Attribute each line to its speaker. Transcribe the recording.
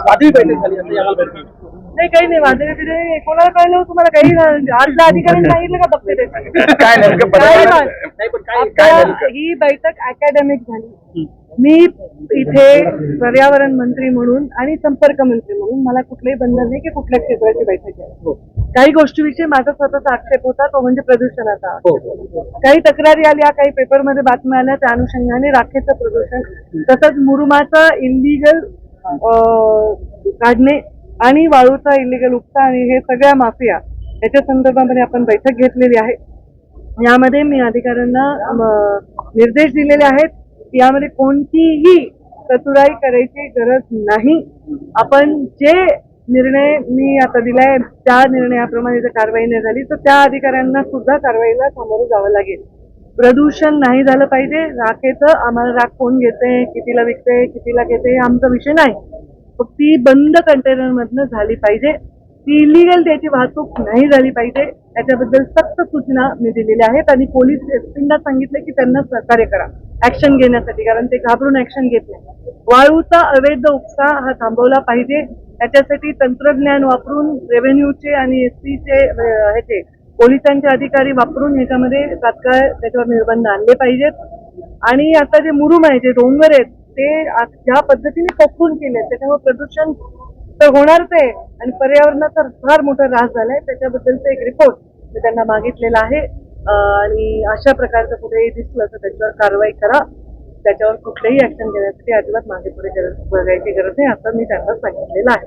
Speaker 1: वादळी बैठक झाली
Speaker 2: नाही काही नाही माझ्या तिथे कोणाला कळलं हो तुम्हाला? काही. आजच्या अधिकाऱ्यांनी सांगितलं का बघते ते
Speaker 3: काय नेमकं
Speaker 2: काही
Speaker 3: पदार्थ-
Speaker 2: नाही.
Speaker 1: नाही पण काय
Speaker 3: काय
Speaker 2: आता
Speaker 3: नेमकं?
Speaker 2: ही बैठक अकॅडमिक झाली. मी इथे पर्यावरण मंत्री म्हणून आणि संपर्क मंत्री म्हणून मला कुठलंही बंधन नाही की कुठल्या क्षेत्राची बैठक आहे. काही गोष्टीविषयी माझा स्वतःचा आक्षेप होता तो म्हणजे प्रदूषणाचा
Speaker 1: हो
Speaker 2: काही तक्रारी आल्या काही पेपरमध्ये बातम्या आल्या त्या अनुषंगाने राखेचं प्रदूषण तसंच मुरुमाचं इलिगल काढणे आणि वाळूचा इलिगल उपसा आणि हे सगळ्या माफिया याच्या संदर्भामध्ये आपण बैठक घेतलेली आहे. यामध्ये मी अधिकाऱ्यांना निर्देश दिलेले आहेत यामध्ये कोणतीही चतुराई करायची गरज नाही. आपण जे निर्णय मी आता दिलाय त्या निर्णयाप्रमाणे जर कारवाई नाही झाली तर त्या अधिकाऱ्यांना सुद्धा कारवाईला सामोरं जावं लागेल. प्रदूषण नाही झालं पाहिजे. राखेचं आम्हाला राख कोण घेते? कितीला विकते? कितीला घेते? हे आमचा विषय नाही. फक्त ती बंद कंटेनरमधनं झाली पाहिजे. ती इलिगल त्याची वाहतूक नाही झाली पाहिजे. याच्याबद्दल सक्त सूचना मी दिलेल्या आहेत आणि पोलीस एसपींना सांगितलं की त्यांना सहकार्य करा. ऍक्शन घेण्यासाठी कारण ते घाबरून ऍक्शन घेत नाही. वाळूचा अवैध उपसा हा थांबवला पाहिजे. याच्यासाठी तंत्रज्ञान वापरून रेव्हेन्यूचे आणि एसपीचे ह्याचे पोलिसांचे अधिकारी वापरून ह्याच्यामध्ये तात्काळ त्याच्यावर निर्बंध आणले पाहिजेत. आणि आता जे मुरुम आहे जे डोंगर आहेत ते ज्या पद्धतीने पसरून केले त्याच्यामुळे प्रदूषण तर होणारच आहे आणि पर्यावरणाचा फार मोठा ऱ्हास झालाय. त्याच्याबद्दलचा एक रिपोर्ट मी त्यांना मागितलेला आहे. आणि अशा प्रकारचं कुठेही दिसलं तर त्याच्यावर कारवाई करा. त्याच्यावर कुठलंही ऍक्शन घेण्यासाठी अजिबात मागे पुढे गरज बघायची गरज नाही. असं मी त्यांना सांगितलेलं आहे.